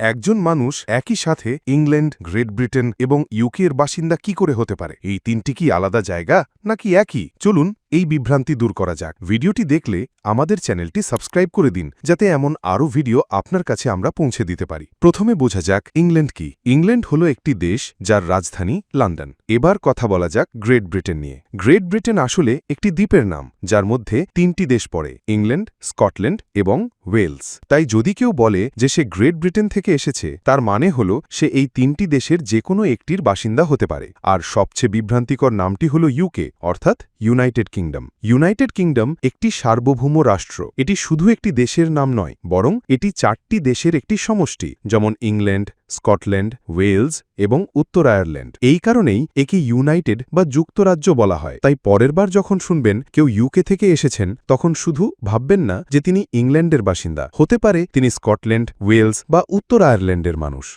একজন মানুষ একই সাথে ইংল্যান্ড, গ্রেট ব্রিটেন এবং ইউকের বাসিন্দা কি করে হতে পারে? এই তিনটি কি আলাদা জায়গা নাকি একই? চলুন এই বিভ্রান্তি দূর করা যাক। ভিডিওটি দেখলে আমাদের চ্যানেলটি সাবস্ক্রাইব করে দিন, যাতে এমন আরও ভিডিও আপনার কাছে আমরা পৌঁছে দিতে পারি। প্রথমে বোঝা যাক ইংল্যান্ড কি। ইংল্যান্ড হলো একটি দেশ যার রাজধানী লন্ডন। এবার কথা বলা যাক গ্রেট ব্রিটেন নিয়ে। গ্রেট ব্রিটেন আসলে একটি দ্বীপের নাম, যার মধ্যে তিনটি দেশ পড়ে, ইংল্যান্ড, স্কটল্যান্ড এবং ওয়েলস। তাই যদি কেউ বলে যে সে গ্রেট ব্রিটেন থেকে এসেছে, তার মানে হল সে এই তিনটি দেশের যে কোনো একটির বাসিন্দা হতে পারে। আর সবচেয়ে বিভ্রান্তিকর নামটি হল ইউকে, অর্থাৎ ইউনাইটেড কিংডম। ইউনাইটেড কিংডম একটি সার্বভৌম রাষ্ট্র। এটি শুধু একটি দেশের নাম নয়, বরং এটি চারটি দেশের একটি সমষ্টি, যেমন ইংল্যান্ড, স্কটল্যান্ড, ওয়েলস এবং উত্তর আয়ারল্যান্ড। এই কারণেই একে ইউনাইটেড বা যুক্তরাজ্য বলা হয়। তাই পরের বার যখন শুনবেন কেউ ইউকে থেকে এসেছেন, তখন শুধু ভাববেন না যে তিনি ইংল্যান্ডের বাসিন্দা। হতে পারে তিনি স্কটল্যান্ড, ওয়েলস বা উত্তর আয়ারল্যান্ডের মানুষ।